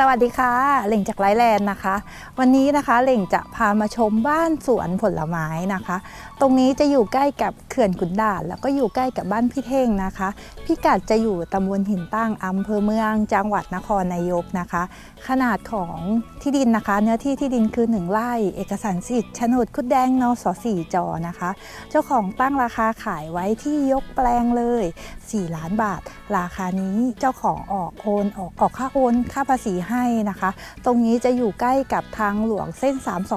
สวัสดีค่ะเหล่งจากไลแลนด์นะคะ วันนี้นะคะเหล่งจะพามาชมบ้านสวนผลไม้นะคะ ตรงนี้จะอยู่ใกล้กับเขื่อนขุนด่าน แล้วก็อยู่ใกล้กับบ้านพี่เท่งนะคะพิกัดจะอยู่ตำบลหินตั้งอำเภอเมือง จังหวัดนครนายกนะคะ ขนาดของที่ดินนะคะ เนื้อที่ที่ดินคือ 1ไร่เอกสารสิทธิ์โฉนดคุดแดงนสสี่จอนะคะ เจ้าของตั้งราคาขายไว้ที่ยกแปลงเลย 4 ล้านบาท ราคานี้เจ้าของออกโอนออกออกค่าโอนค่าภาษีให้นะคะ ตรงนี้จะอยู่ใกล้กับทางหลวงเส้น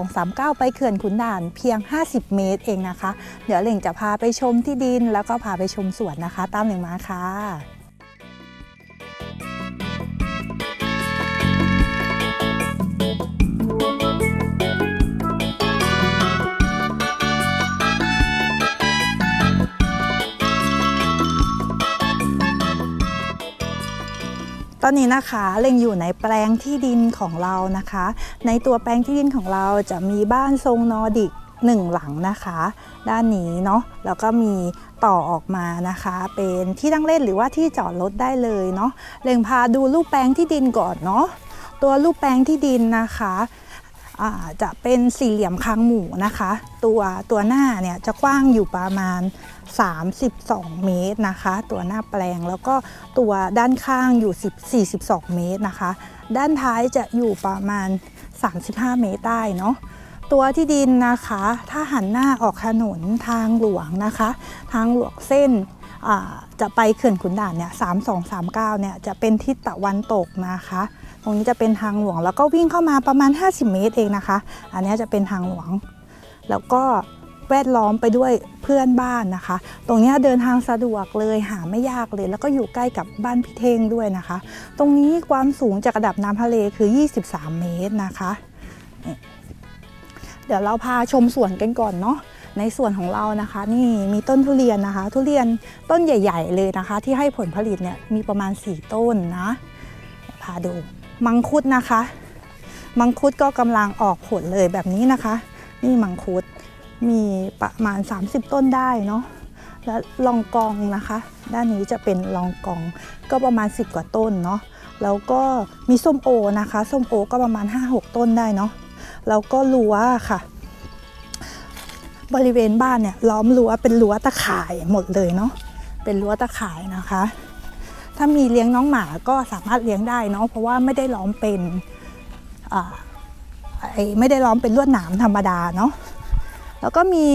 3239 ไปเขื่อนขุนด่านเพียง 50 เมตรเองนะคะ เดี๋ยวเหล่งจะพาไปชมที่ดินแล้วก็พาไปชมสวนนะคะ ตามเหล่งมาค่ะ ตอนนี้นะคะเล็งอยู่ในแปลงที่ดินของเรานะคะ ในตัวแปลงที่ดินของเราจะมีบ้านทรงนอร์ดิกหนึ่งหลังนะคะ ด้านนี้เนาะแล้วก็มีต่อออกมานะคะ เป็นที่นั่งเล่นหรือว่าที่จอดรถได้เลยเนาะเล็งพาดูรูปแปลงที่ดินก่อนเนาะตัวรูปแปลงที่ดินนะคะจะเป็นสี่เหลี่ยมคางหมูนะคะ ตัวตัวหน้าเนี่ยจะกว้างอยู่ประมาณ 32 เมตรนะคะ ตัวหน้าแปลงแล้วก็ตัวด้านข้างอยู่ 10 42 เมตรนะคะ ด้านท้ายจะอยู่ประมาณ 35 เมตรได้เนาะตัวที่ดินนะคะ ถ้าหันหน้าออกถนนทางหลวงนะคะ ทางหลวงเส้นจะไปเขื่อนขุนด่านเนี่ย3239เนี่ยจะเป็นทิศตะวันตกนะคะ ตรงนี้จะเป็นทางหลวงแล้วก็วิ่งเข้ามาประมาณ 50 เมตรเองนะคะ อันนี้จะเป็นทางหลวง แล้วก็ แวดล้อมไปด้วยเพื่อนบ้านนะคะ ตรงนี้เดินทางสะดวกเลยหาไม่ยากเลย แล้วก็อยู่ใกล้กับบ้านพี่เท่งด้วยนะคะ ตรงนี้ความสูงจากระดับน้ำทะเลคือ 23 เมตรนะคะ เดี๋ยวเราพาชมสวนกันก่อนเนาะในส่วนของเรานะคะ นี่มีต้นทุเรียนนะคะ ทุเรียนต้นใหญ่ ๆ เลยนะคะ ที่ให้ผลผลิตเนี่ยมีประมาณ 4 ต้นนะพาดูมังคุดนะคะ มังคุดก็กำลังออกผลเลยแบบนี้นะคะ นี่มังคุด มีประมาณ 30 ต้นได้เนาะและลองกองนะคะ ด้านนี้จะเป็นลองกองก็ประมาณ 10 กว่าต้นเนาะแล้วก็มีส้มโอนะคะส้มโอก็ประมาณ 5-6 ต้นได้เนาะแล้วก็รั้วค่ะ บริเวณบ้านเนี่ยล้อมรั้วเป็นรั้วตะข่ายหมดเลยเนาะเป็นรั้วตะข่ายนะคะ ถ้ามีเลี้ยงน้องหมาก็สามารถเลี้ยงได้เนาะเพราะว่าไม่ได้ล้อมเป็นไม่ได้ล้อมเป็นลวดหนามธรรมดาเนาะ แล้วก็มี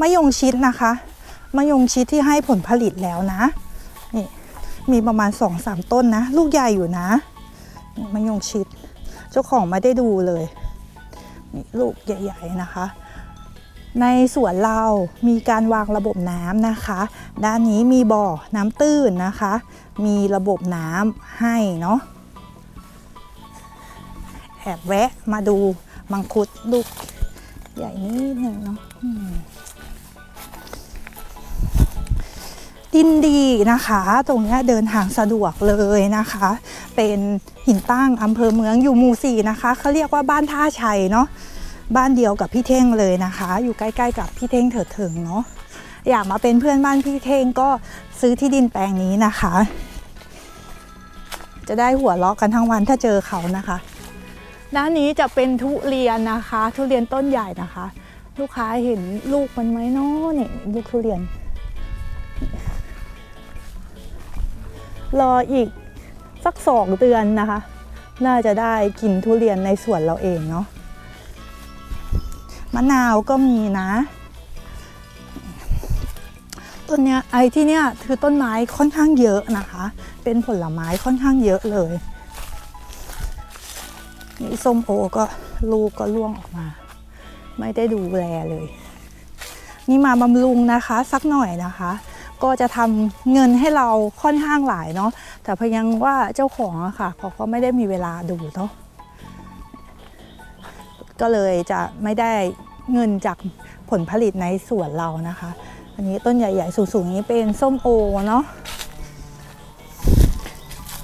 มะยงชิดนะคะมะยงชิดที่ให้ผลผลิตแล้วนะนี่มีประมาณ2อสามต้นนะ ลูกใหญ่อยู่นะนมะยงชิด เจ้าของไม่ได้ดูเลยนี่ลูกใหญ่ ๆนะคะ ในสวนเรามีการวางระบบน้ำนะคะ ด้านนี้มีบ่อน้ำตื้นนะคะ มีระบบน้ำให้เนาะแอบแวะมาดูมังคุดลูก ใหญ่นิดหนึ่งเนาะดินดีนะคะ ตรงนี้เดินทางสะดวกเลยนะคะ เป็นหินตั้งอำเภอเมืองอยู่หมู่สี่นะคะเขาเรียกว่าบ้านท่าชัยเนาะบ้านเดียวกับพี่เท่งเลยนะคะ อยู่ใกล้ๆกับพี่เท่งเถิดเถิงเนาะอยากมาเป็นเพื่อนบ้านพี่เท่งก็ซื้อที่ดินแปลงนี้นะคะ จะได้หัวเราะกันทั้งวันถ้าเจอเขานะคะ ด้านนี้จะเป็นทุเรียนนะคะ ทุเรียนต้นใหญ่นะคะ ลูกค้าเห็นลูกมันไหมเนาะนี่ลูกทุเรียน รออีกสักสองเดือนนะคะ น่าจะได้กินทุเรียนในสวนเราเองเนาะมะนาวก็มีนะต้นเนี้ยไอ้ที่เนี้ยคือต้นไม้ค่อนข้างเยอะนะคะ เป็นผลไม้ค่อนข้างเยอะเลย นี่ส้มโอก็ลูกก็ร่วงออกมา ไม่ได้ดูแลเลย นี่มาบำรุงนะคะสักหน่อยนะคะ ก็จะทำเงินให้เราค่อนข้างหลายเนาะแต่เพยังว่าเจ้าของอะค่ะเขาก็ไม่ได้มีเวลาดูเนาะก็เลยจะไม่ได้เงินจากผลผลิตในสวนเรานะคะ อันนี้ต้นใหญ่ๆ สูงๆ นี้เป็นส้มโอเนาะ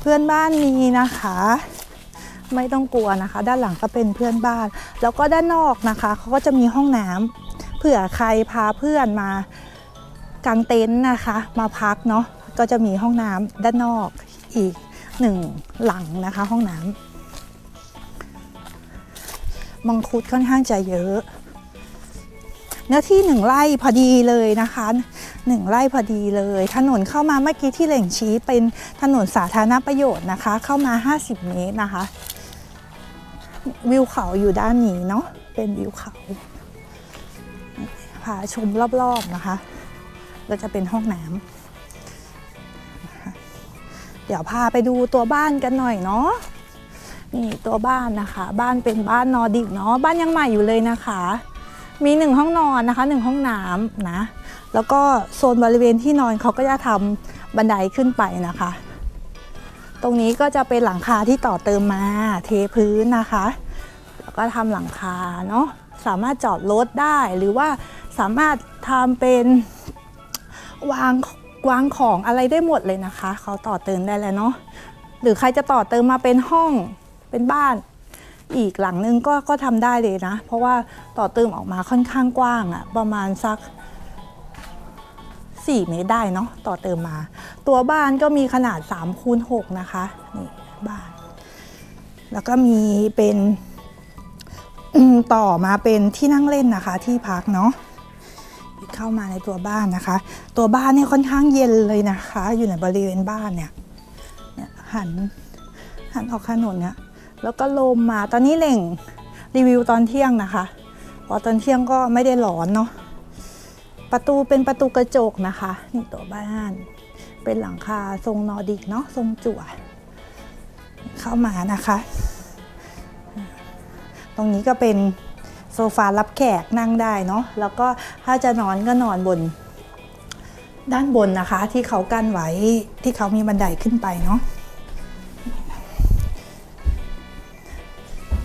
เพื่อนบ้านมีนะคะ ไม่ต้องกลัวนะคะ ด้านหลังก็เป็นเพื่อนบ้าน แล้วก็ด้านนอกนะคะเขาก็จะมีห้องน้ำเผื่อใครพาเพื่อนมากางเต็นท์นะคะ มาพักเนาะก็จะมีห้องน้ำด้านนอกอีกหนึ่งหลังนะคะ ห้องน้ำมังคุดค่อนข้างจะเยอะ เนื้อที่หนึ่งไร่พอดีเลยนะคะหนึ่งไร่พอดีเลย ถนนเข้ามาเมื่อกี้ที่เหล่งชี้เป็นถนนสาธารณประโยชน์นะคะ เข้ามา 50 เมตรนะคะ วิวเขาอยู่ด้านนี้เนาะเป็นวิวเขาพาชมรอบๆนะคะก็จะเป็นห้องน้ำเดี๋ยวพาไปดูตัวบ้านกันหน่อยเนาะนี่ตัวบ้านนะคะ บ้านเป็นบ้านนอร์ดิกเนาะบ้านยังใหม่อยู่เลยนะคะ มีหนึ่งห้องนอนนะคะหนึ่งห้องน้ำนะแล้วก็โซนบริเวณที่นอนเขาก็จะทำบันไดขึ้นไปนะคะ ตรงนี้ก็จะเป็นหลังคาที่ต่อเติมมาเทพื้นนะคะ แล้วก็ทำหลังคาเนาะสามารถจอดรถได้หรือว่าสามารถทำเป็นวางวางของอะไรได้หมดเลยนะคะ เขาต่อเติมได้แล้วเนาะหรือใครจะต่อเติมมาเป็นห้องเป็นบ้าน อีกหลังนึงก็ก็ทำได้เลยนะ เพราะว่าต่อเติมออกมาค่อนข้างกว้างอะประมาณสัก 4 เมตรได้เนาะต่อเติมมา ตัวบ้านก็มีขนาด3คูณ6นะคะนี่บ้าน แล้วก็มีเป็น ต่อมาเป็นที่นั่งเล่นนะคะที่พักเนาะเข้ามาในตัวบ้านนะคะ ตัวบ้านเนี่ยค่อนข้างเย็นเลยนะคะ อยู่ในบริเวณบ้านเนี่ยหันหันออกถนนเนี่ยแล้วก็ลมมาตอนนี้เล่งรีวิวตอนเที่ยงนะคะพอตอนเที่ยงก็ไม่ได้ร้อนเนาะประตูเป็นประตูกระจกนะคะนี่ตัวบ้านเป็นหลังคาทรงนอร์ดิกเนาะทรงจั่วเข้ามานะคะ รงนี้ก็เป็นโซฟารับแขกนั่งได้เนาะแล้วก็ถ้าจะนอนก็นอนบน ด้านบนนะคะ ที่เขากั้นไว้ที่เขามีบันไดขึ้นไปเนาะ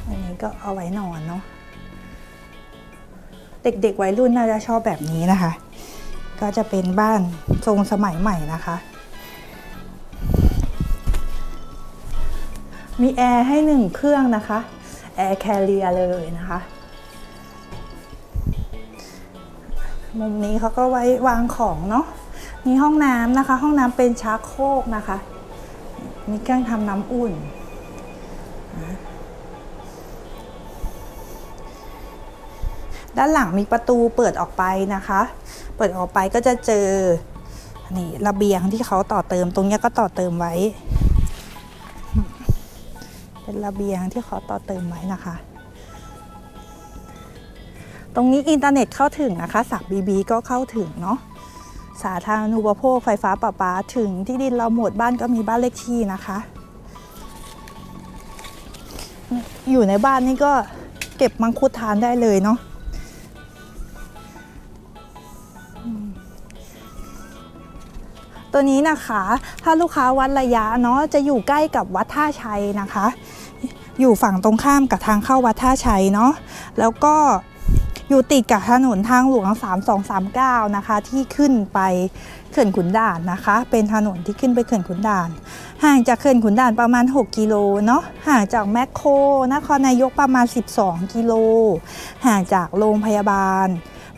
อันนี้ก็เอาไว้นอนเนาะเด็กๆวัยรุ่นน่าจะชอบแบบนี้นะคะ ก็จะเป็นบ้านทรงสมัยใหม่นะคะ มีแอร์ให้หนึ่งเครื่องนะคะ แอร์แคเรียเลยนะคะ มุมนี้เขาก็ไว้วางของเนาะมีห้องน้ำนะคะ ห้องน้ำเป็นชักโคกนะคะ มีเครื่องทำน้ำอุ่น ด้านหลังมีประตูเปิดออกไปนะคะ เปิดออกไปก็จะเจอนี่ระเบียงที่เขาต่อเติมตรงนี้ก็ต่อเติมไว้ เป็นระเบียงที่เขาต่อเติมไว้นะคะ ตรงนี้อินเทอร์เน็ตเข้าถึงนะคะสับบีบีก็เข้าถึงเนาะสาธารณูปโภคไฟฟ้าประปาถึงที่ดินเราหมดบ้านก็มีบ้านเลขที่นะคะ อยู่ในบ้านนี่ก็เก็บมังคุดทานได้เลยเนาะ ตัวนี้นะคะ ถ้าลูกค้าวัดระยะเนาะจะอยู่ใกล้กับวัดท่าชัยนะคะ อยู่ฝั่งตรงข้ามกับทางเข้าวัดท่าชัยเนาะแล้วก็อยู่ติดกับถนนทางหลวง 3239 นะคะ ที่ขึ้นไปเขื่อนขุนด่านนะคะ เป็นถนนที่ขึ้นไปเขื่อนขุนด่าน ห่างจากเขื่อนขุนด่านประมาณ 6 กิโลเนาะห่างจากแมคโครนครนายกประมาณ 12 กิโล ห่างจากโรงพยาบาล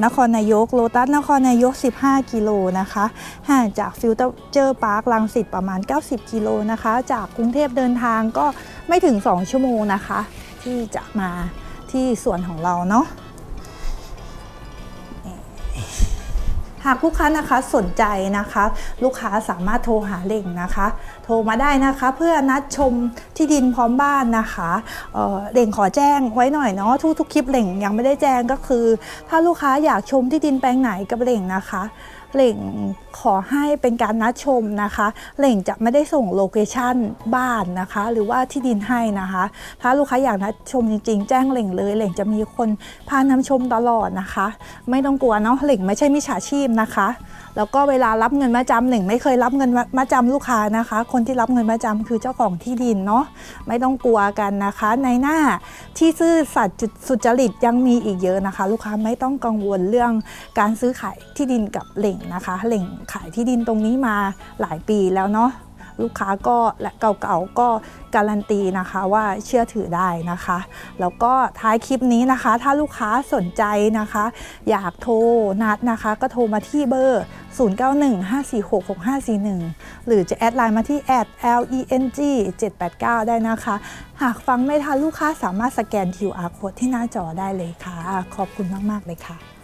นครนายกโลตัสนครนายก 15 กิโลนะคะห่างจากฟิลเจอร์พาร์คลังสิตประมาณ 90 กิโลนะคะ จากกรุงเทพเดินทางก็ไม่ถึง 2 ชั่วโมงนะคะ ที่จะมาที่สวนของเราเนาะ หากลูกค้านะคะสนใจนะคะ ลูกค้าสามารถโทรหาเล่งนะคะ โทรมาได้นะคะเพื่อนัดชมที่ดินพร้อมบ้านนะคะเออเล่งขอแจ้งไว้หน่อยเนาะทุกทุกๆคลิปเล่งยังไม่ได้แจ้งก็คือ ถ้าลูกค้าอยากชมที่ดินแปลงไหนกับเล่งนะคะ เล่งขอให้เป็นการนัดชมนะคะเล่งจะไม่ได้ส่งโลเคชั่นบ้านนะคะ หรือว่าที่ดินให้นะคะ ถ้าลูกค้าอยากนัดชมจริง ๆ แจ้งเล่งเลยเล่งจะมีคนพานำชมตลอดนะคะ ไม่ต้องกลัวเนาะเหล่งไม่ใช่มิจฉาชีพนะคะ แล้วก็เวลารับเงินมาจำเหล่งไม่เคยรับเงินมาจำลูกค้านะคะ คนที่รับเงินมาจำคือเจ้าของที่ดินเนาะไม่ต้องกลัวกันนะคะ ในหน้าที่ซื่อสัตย์จุดสุจริตยังมีอีกเยอะนะคะ ลูกค้าไม่ต้องกังวลเรื่องการซื้อขายที่ดินกับเหล่งนะคะ เหล่งขายที่ดินตรงนี้มาหลายปีแล้วเนาะ ลูกค้าก็และเก่าๆก็การันตีนะคะว่าเชื่อถือได้นะคะ แล้วก็ท้ายคลิปนี้นะคะ ถ้าลูกค้าสนใจนะคะ อยากโทรนัดนะคะ ก็โทรมาที่เบอร์ 0915466541 หรือจะแอดไลน์มาที่ @leng 789 ได้นะคะ หากฟังไม่ทันลูกค้าสามารถสแกน QR code ที่หน้าจอได้เลยค่ะ ขอบคุณมาก ๆ เลยค่ะ